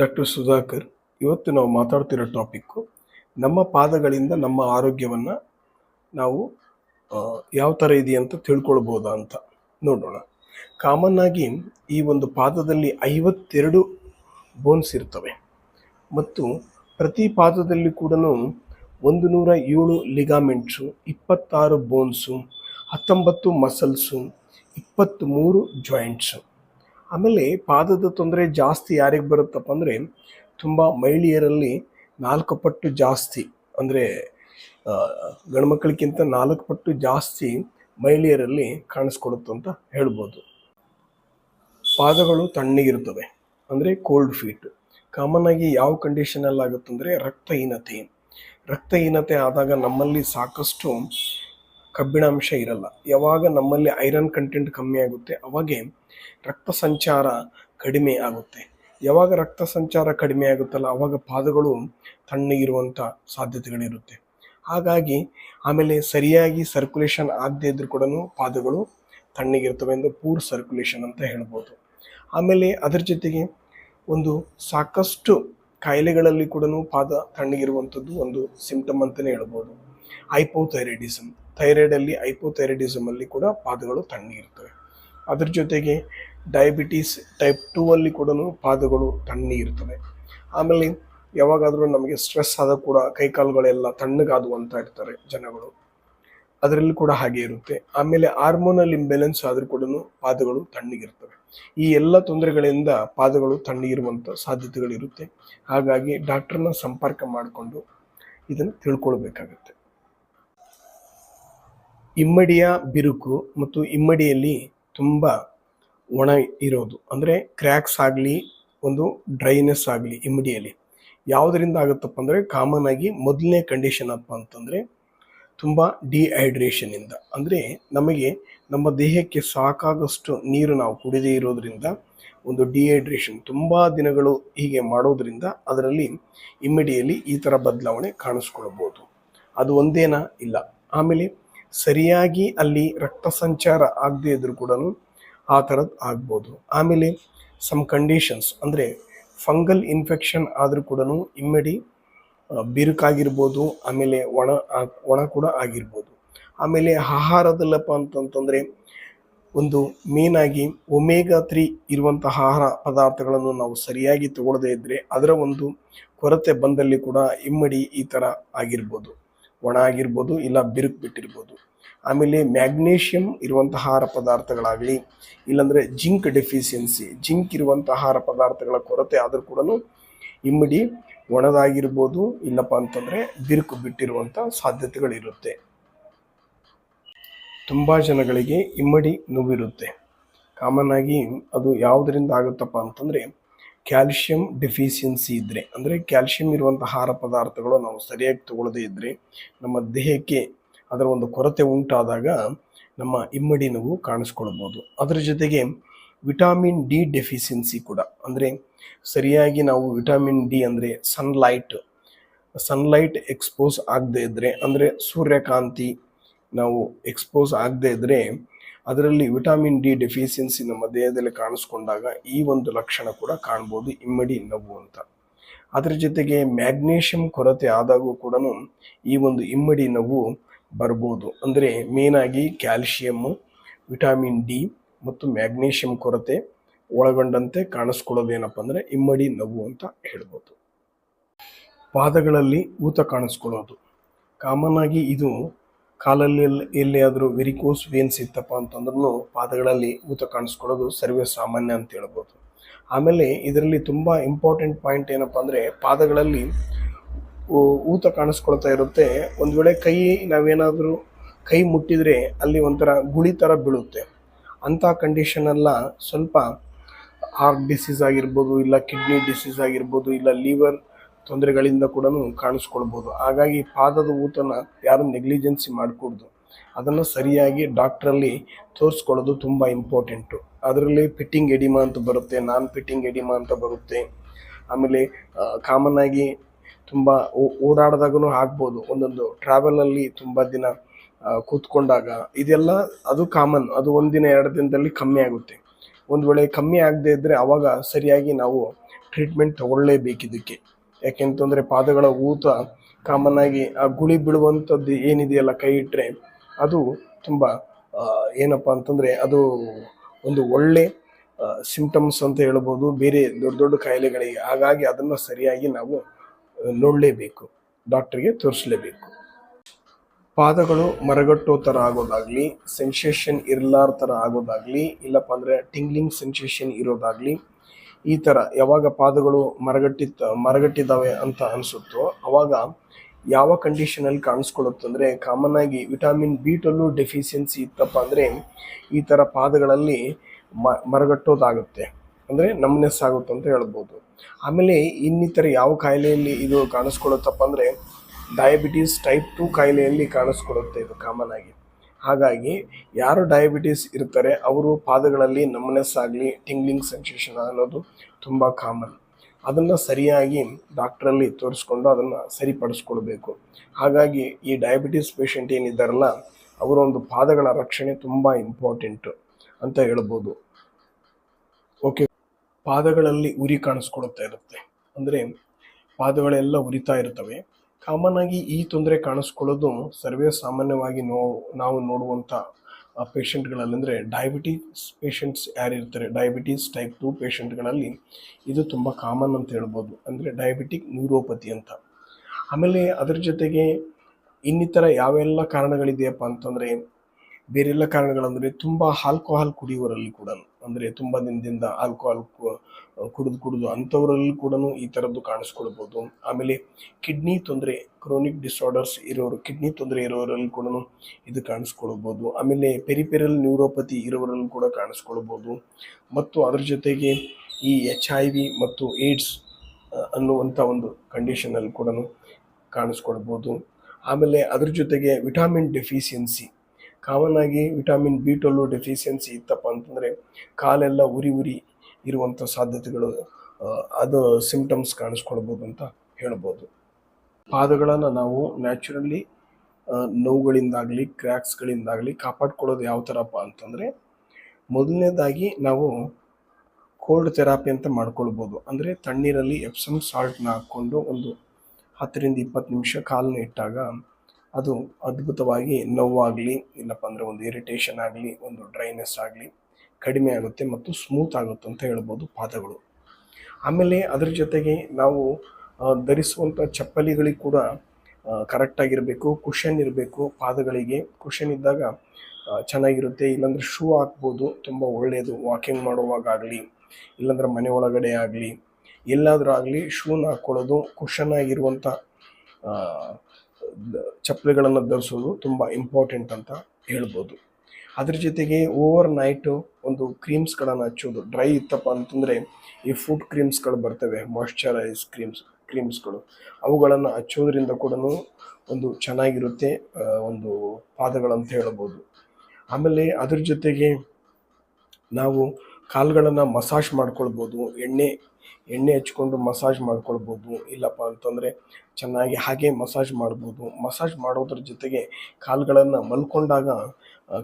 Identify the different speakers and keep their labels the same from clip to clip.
Speaker 1: Doctor Sudhakar, ಇವತ್ತು ನಾವು ಮಾತಾಡ್ತಿರೋ topic ನಮ್ಮ ಪಾದಗಳಿಂದ ನಮ್ಮ ಆರೋಗ್ಯವನ್ನು ನಾವು ಯಾವ ಥರ ಇದೆ ಅಂತ ತಿಳ್ಕೊಳ್ಬೋದಾ ಅಂತ ನೋಡೋಣ. ಕಾಮನ್ ಆಗಿ ಈ ಒಂದು ಪಾದದಲ್ಲಿ ಐವತ್ತೆರಡು ಬೋನ್ಸ್ ಇರ್ತವೆ. ಮತ್ತು ಪ್ರತಿ ಪಾದದಲ್ಲಿ ಕೂಡ ಒಂದು ನೂರ ಏಳು ಲಿಗಾಮೆಂಟ್ಸು ಇಪ್ಪತ್ತಾರು ಬೋನ್ಸು ಹತ್ತೊಂಬತ್ತು ಮಸಲ್ಸು ಇಪ್ಪತ್ತ್ಮೂರು ಜಾಯಿಂಟ್ಸು ಆಮೇಲೆ ಪಾದದ ತೊಂದರೆ ಜಾಸ್ತಿ ಯಾರಿಗೆ ಬರುತ್ತಪ್ಪ ಅಂದರೆ ತುಂಬ ಮಹಿಳೆಯರಲ್ಲಿ ನಾಲ್ಕು ಪಟ್ಟು ಜಾಸ್ತಿ, ಅಂದರೆ ಗಂಡ್ಮಕ್ಳಿಗಿಂತ ನಾಲ್ಕು ಪಟ್ಟು ಜಾಸ್ತಿ ಮಹಿಳೆಯರಲ್ಲಿ ಕಾಣಿಸ್ಕೊಡುತ್ತೆ ಅಂತ ಹೇಳ್ಬೋದು. ಪಾದಗಳು ತಣ್ಣಗಿರ್ತವೆ ಅಂದರೆ ಕೋಲ್ಡ್ ಫೀಟ್ ಕಾಮನ್ ಆಗಿ ಯಾವ ಕಂಡೀಷನಲ್ಲಿ ಆಗುತ್ತಂದರೆ ರಕ್ತಹೀನತೆ. ರಕ್ತಹೀನತೆ ಆದಾಗ ನಮ್ಮಲ್ಲಿ ಸಾಕಷ್ಟು ಕಬ್ಬಿಣಾಂಶ ಇರಲ್ಲ. ಯಾವಾಗ ನಮ್ಮಲ್ಲಿ ಐರನ್ ಕಂಟೆಂಟ್ ಕಮ್ಮಿ ಆಗುತ್ತೆ, ಅವಾಗೆ ರಕ್ತ ಸಂಚಾರ ಕಡಿಮೆ ಆಗುತ್ತೆ. ಯಾವಾಗ ರಕ್ತ ಸಂಚಾರ ಕಡಿಮೆ ಆಗುತ್ತಲ್ಲ, ಅವಾಗ ಪಾದಗಳು ತಣ್ಣಗಿರುವಂಥ ಸಾಧ್ಯತೆಗಳಿರುತ್ತೆ. ಹಾಗಾಗಿ ಆಮೇಲೆ ಸರಿಯಾಗಿ ಸರ್ಕ್ಯುಲೇಷನ್ ಆಗದೇ ಇದ್ರೂ ಕೂಡ ಪಾದಗಳು ತಣ್ಣಗಿರ್ತವೆ ಎಂದು ಪೂರ್ ಸರ್ಕ್ಯುಲೇಷನ್ ಅಂತ ಹೇಳ್ಬೋದು. ಆಮೇಲೆ ಅದರ ಜೊತೆಗೆ ಒಂದು ಸಾಕಷ್ಟು ಕಾಯಿಲೆಗಳಲ್ಲಿ ಕೂಡ ಪಾದ ತಣ್ಣಗಿರುವಂಥದ್ದು ಒಂದು ಸಿಂಪ್ಟಮ್ ಅಂತಲೇ ಹೇಳ್ಬೋದು. ಹೈಪೋಥೈರೈಡಿಸಮ್ ಥೈರಾಯ್ಡಲ್ಲಿ ಅಲ್ಲಿ ಕೂಡ ಪಾದಗಳು ತಣ್ಣಗಿರ್ತವೆ ಅದ್ರ ಜೊತೆಗೆ ಡಯಾಬಿಟೀಸ್ ಟೈಪ್ ಟೂ ಅಲ್ಲಿ ಕೂಡ ಪಾದಗಳು ತಣ್ಣಗಿರ್ತವೆ ಆಮೇಲೆ ಯಾವಾಗಾದರೂ ನಮಗೆ ಸ್ಟ್ರೆಸ್ ಆದಾಗ ಕೂಡ ಕೈಕಾಲುಗಳೆಲ್ಲ ತಣ್ಣಗಾದವು ಅಂತ ಇರ್ತಾರೆ ಜನಗಳು. ಅದರಲ್ಲಿ ಕೂಡ ಹಾಗೆ ಇರುತ್ತೆ. ಆಮೇಲೆ ಹಾರ್ಮೋನಲ್ ಇಂಬ್ಯಾಲೆನ್ಸ್ ಆದರೂ ಕೂಡ ಪಾದಗಳು ತಣ್ಣಗಿರ್ತವೆ ಈ ಎಲ್ಲ ತೊಂದರೆಗಳಿಂದ ಪಾದಗಳು ತಣ್ಣಗಿರುವಂಥ ಸಾಧ್ಯತೆಗಳಿರುತ್ತೆ. ಹಾಗಾಗಿ ಡಾಕ್ಟರ್ನ ಸಂಪರ್ಕ ಮಾಡಿಕೊಂಡು ಇದನ್ನು ತಿಳ್ಕೊಳ್ಬೇಕಾಗತ್ತೆ. ಇಮ್ಮಡಿಯ ಬಿರುಕು ಮತ್ತು ಇಮ್ಮಡಿಯಲ್ಲಿ ತುಂಬ ಒಣ ಇರೋದು. ಅಂದರೆ ಕ್ರ್ಯಾಕ್ಸ್ ಆಗಲಿ, ಒಂದು ಡ್ರೈನೆಸ್ ಆಗಲಿ ಇಮ್ಮಡಿಯಲ್ಲಿ. ಯಾವುದರಿಂದ ಆಗುತ್ತಪ್ಪ ಅಂದರೆ ಕಾಮನ್ ಆಗಿ ಮೊದಲನೇ ಕಂಡೀಷನ್ ಅಪ್ಪ ಅಂತಂದರೆ ತುಂಬ ಡಿಹೈಡ್ರೇಷನಿಂದ ಅಂದರೆ ನಮಗೆ ನಮ್ಮ ದೇಹಕ್ಕೆ ಸಾಕಾಗಷ್ಟು ನೀರು ನಾವು ಕುಡಿದೇ ಇರೋದರಿಂದ ಒಂದು ಡಿಹೈಡ್ರೇಷನ್ ತುಂಬ ದಿನಗಳು ಹೀಗೆ ಮಾಡೋದರಿಂದ ಅದರಲ್ಲಿ ಇಮ್ಮಡಿಯಲ್ಲಿ ಈ ಥರ ಬದಲಾವಣೆ ಕಾಣಿಸ್ಕೊಳ್ಬೋದು. ಅದು ಒಂದೇನಾ ಇಲ್ಲ. ಆಮೇಲೆ ಸರಿಯಾಗಿ ಅಲ್ಲಿ ರಕ್ತ ಸಂಚಾರ ಆಗದೇ ಇದ್ರೂ ಕೂಡ ಆ ಥರದ್ದು ಆಗ್ಬೋದು. ಆಮೇಲೆ ಸಮ್ ಕಂಡೀಷನ್ಸ್ ಅಂದರೆ ಫಂಗಲ್ ಇನ್ಫೆಕ್ಷನ್ ಆದರೂ ಕೂಡ ಇಮ್ಮಡಿ ಬಿರುಕಾಗಿರ್ಬೋದು, ಆಮೇಲೆ ಒಣ ಒಣ ಕೂಡ ಆಗಿರ್ಬೋದು. ಆಮೇಲೆ ಆಹಾರದಲ್ಲಪ್ಪ ಅಂತಂತಂದರೆ ಒಂದು ಮೇನಾಗಿ ಒಮೇಗಾ ತ್ರೀ ಇರುವಂತಹ ಆಹಾರ ಪದಾರ್ಥಗಳನ್ನು ನಾವು ಸರಿಯಾಗಿ ತಗೊಳ್ಳದೇ ಇದ್ದರೆ ಅದರ ಒಂದು ಕೊರತೆ ಬಂದಲ್ಲಿ ಕೂಡ ಇಮ್ಮಡಿ ಈ ಥರ ಆಗಿರ್ಬೋದು. ಒಣ ಆಗಿರ್ಬೋದು ಇಲ್ಲ ಬಿರುಕು ಬಿಟ್ಟಿರ್ಬೋದು. ಆಮೇಲೆ ಮ್ಯಾಗ್ನೇಷಿಯಂ ಇರುವಂಥ ಆಹಾರ ಪದಾರ್ಥಗಳಾಗಲಿ, ಇಲ್ಲಾಂದರೆ ಜಿಂಕ್ ಡೆಫಿಷಿಯನ್ಸಿ, ಜಿಂಕ್ ಇರುವಂಥ ಆಹಾರ ಪದಾರ್ಥಗಳ ಕೊರತೆ ಆದರೂ ಕೂಡ ಇಮ್ಮಡಿ ಒಣದಾಗಿರ್ಬೋದು, ಇಲ್ಲಪ್ಪ ಅಂತಂದರೆ ಬಿರುಕು ಬಿಟ್ಟಿರುವಂಥ ಸಾಧ್ಯತೆಗಳಿರುತ್ತೆ. ತುಂಬ ಜನಗಳಿಗೆ ಇಮ್ಮಡಿ ನೋವಿರುತ್ತೆ. ಕಾಮನ್ ಆಗಿ ಅದು ಯಾವುದರಿಂದ ಆಗುತ್ತಪ್ಪ ಅಂತಂದರೆ ಕ್ಯಾಲ್ಶಿಯಂ ಡೆಫಿಷಿಯನ್ಸಿ ಇದ್ದರೆ ಅಂದರೆ ಕ್ಯಾಲ್ಶಿಯಂ ಇರುವಂಥ ಆಹಾರ ಪದಾರ್ಥಗಳು ನಾವು ಸರಿಯಾಗಿ ತಗೊಳ್ಳದೇ ಇದ್ದರೆ ನಮ್ಮ ದೇಹಕ್ಕೆ ಅದರ ಒಂದು ಕೊರತೆ ಉಂಟಾದಾಗ ನಮ್ಮ ಇಮ್ಮಡಿ ನೋವು ಕಾಣಿಸ್ಕೊಳ್ಬೋದು. ಅದರ ಜೊತೆಗೆ ವಿಟಾಮಿನ್ ಡಿ ಡೆಫಿಷಿಯನ್ಸಿ ಕೂಡ, ಅಂದರೆ ಸರಿಯಾಗಿ ನಾವು ವಿಟಾಮಿನ್ ಡಿ ಅಂದರೆ ಸನ್ಲೈಟ್ ಸನ್ಲೈಟ್ ಎಕ್ಸ್ಪೋಸ್ ಆಗದೇ ಇದ್ದರೆ ಅಂದರೆ ಸೂರ್ಯಕಾಂತಿ ನಾವು ಎಕ್ಸ್ಪೋಸ್ ಆಗದೇ ಇದ್ದರೆ ಅದರಲ್ಲಿ ವಿಟಮಿನ್ ಡಿ ಡೆಫಿಷಿಯನ್ಸಿ ನಮ್ಮ ದೇಹದಲ್ಲಿ ಕಾಣಿಸ್ಕೊಂಡಾಗ ಈ ಒಂದು ಲಕ್ಷಣ ಕೂಡ ಕಾಣ್ಬೋದು, ಇಮ್ಮಡಿ ನೋವು ಅಂತ. ಅದರ ಜೊತೆಗೆ ಮ್ಯಾಗ್ನೇಷಿಯಂ ಕೊರತೆ ಆದಾಗೂ ಕೂಡ ಈ ಒಂದು ಇಮ್ಮಡಿ ನೋವು ಬರ್ಬೋದು. ಅಂದರೆ ಮೇನಾಗಿ ಕ್ಯಾಲ್ಶಿಯಮ್ಮು ವಿಟಮಿನ್ ಡಿ ಮತ್ತು ಮ್ಯಾಗ್ನೇಷಿಯಂ ಕೊರತೆ ಒಳಗೊಂಡಂತೆ ಕಾಣಿಸ್ಕೊಳ್ಳೋದೇನಪ್ಪ ಅಂದರೆ ಇಮ್ಮಡಿ ನೋವು ಅಂತ ಹೇಳ್ಬೋದು. ಪಾದಗಳಲ್ಲಿ ಊತ ಕಾಣಿಸ್ಕೊಳ್ಳೋದು. ಕಾಮನ್ ಆಗಿ ಇದು ಕಾಲಲ್ಲಿ ಎಲ್ಲಿ, ಎಲ್ಲಿಯಾದರೂ ವೆರಿಕೋಸ್ ವೇನ್ಸ್ ಇತ್ತಪ್ಪ ಅಂತಂದ್ರೂ ಪಾದಗಳಲ್ಲಿ ಊತ ಕಾಣಿಸ್ಕೊಳ್ಳೋದು ಸರ್ವೇ ಸಾಮಾನ್ಯ ಅಂತ ಹೇಳ್ಬೋದು. ಆಮೇಲೆ ಇದರಲ್ಲಿ ತುಂಬ ಇಂಪಾರ್ಟೆಂಟ್ ಪಾಯಿಂಟ್ ಏನಪ್ಪ ಅಂದರೆ ಪಾದಗಳಲ್ಲಿ ಊತ ಕಾಣಿಸ್ಕೊಳ್ತಾ ಇರುತ್ತೆ. ಒಂದು ವೇಳೆ ಕೈ ನಾವೇನಾದರೂ ಕೈ ಮುಟ್ಟಿದರೆ ಅಲ್ಲಿ ಒಂಥರ ಗುಳಿ ಥರ ಬೀಳುತ್ತೆ. ಅಂಥ ಕಂಡೀಷನೆಲ್ಲ ಸ್ವಲ್ಪ ಹಾರ್ಟ್ ಡಿಸೀಸ್ ಆಗಿರ್ಬೋದು, ಇಲ್ಲ ಕಿಡ್ನಿ ಡಿಸೀಸ್ ಆಗಿರ್ಬೋದು, ಇಲ್ಲ ಲಿವರ್ ತೊಂದರೆಗಳಿಂದ ಕೂಡ ಕಾಣಿಸ್ಕೊಳ್ಬೋದು. ಹಾಗಾಗಿ ಪಾದದ ಊತನ ಯಾರು ನೆಗ್ಲಿಜೆನ್ಸಿ ಮಾಡಕೂಡ್ದು. ಅದನ್ನು ಸರಿಯಾಗಿ ಡಾಕ್ಟ್ರಲ್ಲಿ ತೋರಿಸ್ಕೊಳ್ಳೋದು ತುಂಬ ಇಂಪಾರ್ಟೆಂಟು. ಅದರಲ್ಲಿ ಫಿಟ್ಟಿಂಗ್ ಎಡಿಮಾ ಅಂತ ಬರುತ್ತೆ, ನಾನ್ ಫಿಟ್ಟಿಂಗ್ ಎಡಿಮಾ ಅಂತ ಬರುತ್ತೆ. ಆಮೇಲೆ ಕಾಮನ್ ಆಗಿ ತುಂಬ ಓಡಾಡಿದಾಗೂ ಆಗ್ಬೋದು. ಒಂದೊಂದು ಟ್ರಾವೆಲಲ್ಲಿ ತುಂಬ ದಿನ ಕೂತ್ಕೊಂಡಾಗ ಇದೆಲ್ಲ ಅದು ಕಾಮನ್. ಅದು ಒಂದಿನ ಎರಡು ದಿನದಲ್ಲಿ ಕಮ್ಮಿ ಆಗುತ್ತೆ. ಒಂದು ವೇಳೆ ಕಮ್ಮಿ ಆಗದೆ ಇದ್ದರೆ ಅವಾಗ ಸರಿಯಾಗಿ ನಾವು ಟ್ರೀಟ್ಮೆಂಟ್ ತೊಗೊಳ್ಳೇಬೇಕಿದ್ದಕ್ಕೆ ಯಾಕೆಂತಂದರೆ ಪಾದಗಳ ಊತ ಕಾಮನ್ ಆಗಿ ಆ ಗುಳಿ ಬೀಳುವಂಥದ್ದು ಏನಿದೆಯಲ್ಲ ಕೈ ಇಟ್ಟರೆ ಅದು ತುಂಬ ಏನಪ್ಪ ಅಂತಂದರೆ ಅದು ಒಂದು ಒಳ್ಳೆ ಸಿಂಪ್ಟಮ್ಸ್ ಅಂತ ಹೇಳ್ಬೋದು. ಬೇರೆ ದೊಡ್ಡ ದೊಡ್ಡ ಕಾಯಿಲೆಗಳಿಗೆ ಹಾಗಾಗಿ ಅದನ್ನು ಸರಿಯಾಗಿ ನಾವು ನೋಡಲೇಬೇಕು, ಡಾಕ್ಟ್ರಿಗೆ ತೋರಿಸಲೇಬೇಕು. ಪಾದಗಳು ಮರಗಟ್ಟೋ ಥರ ಆಗೋದಾಗಲಿ ಸೆನ್ಸೇಷನ್ ಇರಲಾರ ಥರ ಆಗೋದಾಗಲಿ, ಇಲ್ಲಪ್ಪ ಅಂದರೆ ಟಿಂಗ್ಲಿಂಗ್ ಸೆನ್ಸೇಷನ್ ಇರೋದಾಗ್ಲಿ ಈ ಥರ ಯಾವಾಗ ಪಾದಗಳು ಮರಗಟ್ಟಿತ್ತ, ಮರಗಟ್ಟಿದ್ದಾವೆ ಅಂತ ಅನಿಸುತ್ತೋ ಅವಾಗ ಯಾವ ಕಂಡೀಷನಲ್ಲಿ ಕಾಣಿಸ್ಕೊಳ್ಳುತ್ತಂದರೆ ಕಾಮನ್ ಆಗಿ ವಿಟಮಿನ್ ಬಿ ಟ್ವೆಲ್ಲು ಡೆಫಿಷಿಯನ್ಸಿ ಇತ್ತಪ್ಪ ಅಂದರೆ ಈ ಥರ ಪಾದಗಳಲ್ಲಿ ಮ, ಮರಗಟ್ಟೋದಾಗುತ್ತೆ ಅಂದರೆ ನಮ್ನೆಸ್ ಆಗುತ್ತೆ ಅಂತ ಹೇಳ್ಬೋದು. ಆಮೇಲೆ ಇನ್ನಿತರ ಯಾವ ಕಾಯಿಲೆಯಲ್ಲಿ ಇದು ಕಾಣಿಸ್ಕೊಳ್ಳುತ್ತಪ್ಪ ಅಂದರೆ ಡಯಾಬಿಟೀಸ್ ಟೈಪ್ ಟು ಕಾಯಿಲೆಯಲ್ಲಿ ಕಾಣಿಸ್ಕೊಳ್ಳುತ್ತೆ ಇದು ಕಾಮನ್ ಆಗಿ. ಹಾಗಾಗಿ ಯಾರು ಡಯಾಬಿಟೀಸ್ ಇರ್ತಾರೆ, ಅವರು ಪಾದಗಳಲ್ಲಿ ನಮ್ನೆಸ್ ಆಗಲಿ ಟಿಂಗ್ಲಿಂಗ್ ಸೆನ್ಸೇಷನ್ ಅನ್ನೋದು ತುಂಬ ಕಾಮನ್ ಅದನ್ನು ಸರಿಯಾಗಿ ಡಾಕ್ಟ್ರಲ್ಲಿ ತೋರಿಸ್ಕೊಂಡು ಅದನ್ನು ಸರಿಪಡಿಸ್ಕೊಳ್ಬೇಕು. ಹಾಗಾಗಿ ಈ ಡಯಾಬಿಟೀಸ್ ಪೇಷಂಟ್ ಏನಿದ್ದಾರಲ್ಲ ಅವರ ಒಂದು ಪಾದಗಳ ರಕ್ಷಣೆ ತುಂಬ ಇಂಪಾರ್ಟೆಂಟು ಅಂತ ಹೇಳ್ಬೋದು. ಓಕೆ ಪಾದಗಳಲ್ಲಿ ಉರಿ ಕಾಣಿಸ್ಕೊಳ್ತಾ ಇರುತ್ತೆ. ಅಂದರೆ ಪಾದಗಳೆಲ್ಲ ಉರಿತಾ ಇರ್ತವೆ. ಕಾಮನ್ ಆಗಿ ಈ ತೊಂದರೆ ಕಾಣಿಸ್ಕೊಳ್ಳೋದು ಸರ್ವೇ ಸಾಮಾನ್ಯವಾಗಿ ನೋ, ನಾವು ನೋಡುವಂಥ ಪೇಷಂಟ್ಗಳಲ್ಲಿ ಅಂದರೆ ಡಯಾಬಿಟೀಸ್ ಪೇಷಂಟ್ಸ್ ಯಾರಿರ್ತಾರೆ? ಡಯಾಬಿಟೀಸ್ ಟೈಪ್ ಟು ಪೇಷಂಟ್ಗಳಲ್ಲಿ ಇದು ತುಂಬ ಕಾಮನ್ ಅಂತ ಹೇಳ್ಬೋದು. ಅಂದರೆ ಡಯಾಬಿಟಿಕ್ ನ್ಯೂರೋಪತಿ ಅಂತ. ಆಮೇಲೆ ಅದರ ಜೊತೆಗೆ ಇನ್ನಿತರ ಯಾವೆಲ್ಲ ಕಾರಣಗಳಿದೆಯಪ್ಪ ಅಂತಂದರೆ, ಬೇರೆಲ್ಲ ಕಾರಣಗಳಂದರೆ ತುಂಬ ಆಲ್ಕೋಹಾಲ್ ಕುಡಿಯೋರಲ್ಲಿ ಕೂಡ ಅಂದರೆ ತುಂಬ ದಿನದಿಂದ ಆಲ್ಕೋಹಾಲ್ ಕುಡಿದು ಕುಡಿದು ಅಂಥವರಲ್ಲಿ ಕೂಡ ಈ ಥರದ್ದು ಕಾಣಿಸ್ಕೊಳ್ಬೋದು. ಆಮೇಲೆ ಕಿಡ್ನಿ ತೊಂದರೆ ಕ್ರೋನಿಕ್ ಡಿಸಾರ್ಡರ್ಸ್ ಇರೋರು ಕಿಡ್ನಿ ತೊಂದರೆ ಇರೋರಲ್ಲಿ ಕೂಡ ಇದು ಕಾಣಿಸ್ಕೊಳ್ಬೋದು. ಆಮೇಲೆ ಪೆರಿಪೆರಲ್ ನ್ಯೂರೋಪತಿ ಇರೋರಲ್ಲಿ ಕೂಡ ಕಾಣಿಸ್ಕೊಳ್ಬೋದು. ಮತ್ತು ಅದ್ರ ಜೊತೆಗೆ ಈ ಎಚ್ ಐ ವಿ ಮತ್ತು ಏಡ್ಸ್ ಅನ್ನುವಂಥ ಒಂದು ಕಂಡೀಷನಲ್ಲಿ ಕೂಡ ಕಾಣಿಸ್ಕೊಳ್ಬೋದು. ಆಮೇಲೆ ಅದ್ರ ಜೊತೆಗೆ ವಿಟಮಿನ್ ಡೆಫಿಷಿಯನ್ಸಿ ಕಾಮನ್ ಆಗಿ ವಿಟಮಿನ್ ಬಿ ಟ್ವೆಲ್ವ್ ಡೆಫಿಷಿಯನ್ಸಿ ಇತ್ತಪ್ಪ ಅಂತಂದರೆ ಕಾಲೆಲ್ಲ ಉರಿ ಉರಿ ಇರುವಂಥ ಸಾಧ್ಯತೆಗಳು ಅದು ಸಿಂಪ್ಟಮ್ಸ್ ಕಾಣಿಸ್ಕೊಳ್ಬೋದು ಅಂತ ಹೇಳ್ಬೋದು. ಪಾದಗಳನ್ನು ನಾವು ನ್ಯಾಚುರಲಿ ನೋವುಗಳಿಂದಾಗಲಿ ಕ್ರ್ಯಾಕ್ಸ್ಗಳಿಂದಾಗಲಿ ಕಾಪಾಡ್ಕೊಳ್ಳೋದು ಯಾವ ಥರಪ್ಪ ಅಂತಂದರೆ ಮೊದಲನೇದಾಗಿ ನಾವು ಕೋಲ್ಡ್ ಥೆರಪಿ ಅಂತ ಮಾಡ್ಕೊಳ್ಬೋದು. ಅಂದರೆ ತಣ್ಣೀರಲ್ಲಿ ಎಪ್ಸಮ್ ಸಾಲ್ಟ್ನ ಹಾಕ್ಕೊಂಡು ಒಂದು ಹತ್ತರಿಂದ ಇಪ್ಪತ್ತು ನಿಮಿಷ ಕಾಲನ್ನ ಇಟ್ಟಾಗ ಅದು ಅದ್ಭುತವಾಗಿ ನೋವಾಗಲಿ, ಇಲ್ಲಪ್ಪ ಅಂದರೆ ಒಂದು ಇರಿಟೇಷನ್ ಆಗಲಿ, ಒಂದು ಡ್ರೈನೆಸ್ ಆಗಲಿ ಕಡಿಮೆ ಆಗುತ್ತೆ ಮತ್ತು ಸ್ಮೂತ್ ಆಗುತ್ತೆ ಅಂತ ಹೇಳ್ಬೋದು ಪಾದಗಳು. ಆಮೇಲೆ ಅದ್ರ ಜೊತೆಗೆ ನಾವು ಧರಿಸುವಂಥ ಚಪ್ಪಲಿಗಳಿಗೆ ಕೂಡ ಕರೆಕ್ಟಾಗಿರಬೇಕು ಕುಷನ್ ಇರಬೇಕು ಪಾದಗಳಿಗೆ. ಕುಷನ್ ಇದ್ದಾಗ ಚೆನ್ನಾಗಿರುತ್ತೆ. ಇಲ್ಲಾಂದರೆ ಶೂ ಹಾಕ್ಬೋದು, ತುಂಬ ಒಳ್ಳೆಯದು ವಾಕಿಂಗ್ ಮಾಡುವಾಗ ಆಗಲಿ ಇಲ್ಲಾಂದ್ರೆ ಮನೆ ಒಳಗಡೆ ಆಗಲಿ, ಎಲ್ಲಾದರೂ ಆಗಲಿ ಶೂನ ಹಾಕ್ಕೊಳ್ಳೋದು ಕುಷನ್ ಆಗಿರುವಂಥ ಚಪ್ಪಲಿಗಳನ್ನು ಧರಿಸೋದು ತುಂಬ ಇಂಪಾರ್ಟೆಂಟ್ ಅಂತ ಹೇಳ್ಬೋದು. ಅದ್ರ ಜೊತೆಗೆ ಓವರ್ ನೈಟು ಒಂದು ಕ್ರೀಮ್ಸ್ಗಳನ್ನು ಹಚ್ಚೋದು. ಡ್ರೈ ಇತ್ತಪ್ಪ ಅಂತಂದರೆ ಈ ಫುಡ್ ಕ್ರೀಮ್ಸ್ಗಳು ಬರ್ತವೆ ಮಾಯಶ್ಚರೈಸ್ ಕ್ರೀಮ್ಸ್ ಕ್ರೀಮ್ಸ್ಗಳು ಅವುಗಳನ್ನು ಹಚ್ಚೋದ್ರಿಂದ ಕೂಡ ಒಂದು ಚೆನ್ನಾಗಿರುತ್ತೆ ಒಂದು ಪಾದಗಳಂತ ಹೇಳ್ಬೋದು. ಆಮೇಲೆ ಅದ್ರ ಜೊತೆಗೆ ನಾವು ಕಾಲುಗಳನ್ನು ಮಸಾಜ್ ಮಾಡ್ಕೊಳ್ಬೋದು, ಎಣ್ಣೆ ಎಣ್ಣೆ ಹಚ್ಕೊಂಡು ಮಸಾಜ್ ಮಾಡ್ಕೊಳ್ಬೋದು. ಇಲ್ಲಪ್ಪ ಅಂತಂದರೆ ಚೆನ್ನಾಗಿ ಹಾಗೆ ಮಸಾಜ್ ಮಾಡ್ಬೋದು. ಮಸಾಜ್ ಮಾಡೋದ್ರ ಜೊತೆಗೆ ಕಾಲುಗಳನ್ನು ಮಲ್ಕೊಂಡಾಗ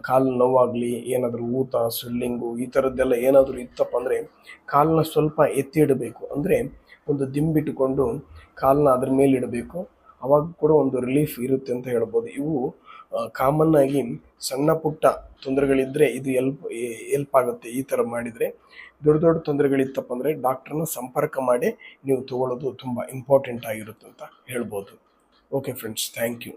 Speaker 1: ಕಾಲು ನೋವಾಗಲಿ, ಏನಾದರೂ ಊತ ಸ್ವೆಲ್ಲಿಂಗು ಈ ಥರದ್ದೆಲ್ಲ ಏನಾದರೂ ಇತ್ತಪ್ಪ ಅಂದರೆ ಕಾಲನ್ನ ಸ್ವಲ್ಪ ಎತ್ತಿ ಇಡಬೇಕು. ಅಂದರೆ ಒಂದು ದಿಂಬಿಟ್ಟುಕೊಂಡು ಕಾಲನ್ನ ಅದ್ರ ಮೇಲೆ ಇಡಬೇಕು. ಅವಾಗ ಕೂಡ ಒಂದು ರಿಲೀಫ್ ಇರುತ್ತೆ ಅಂತ ಹೇಳ್ಬೋದು. ಇವು ಕಾಮನ್ ಆಗಿ ಸಣ್ಣ ಪುಟ್ಟ ತೊಂದರೆಗಳಿದ್ದರೆ ಇದು ಎಲ್ಪ್ ಎಲ್ಪ್ ಆಗುತ್ತೆ ಈ ಥರ ಮಾಡಿದರೆ. ದೊಡ್ಡ ದೊಡ್ಡ ತೊಂದರೆಗಳಿತ್ತಪ್ಪ ಅಂದರೆ ಡಾಕ್ಟ್ರನ್ನ ಸಂಪರ್ಕ ಮಾಡಿ ನೀವು ತಗೊಳ್ಳೋದು ತುಂಬ ಇಂಪಾರ್ಟೆಂಟ್ ಆಗಿರುತ್ತೆ ಅಂತ ಹೇಳ್ಬೋದು. Okay friends thank you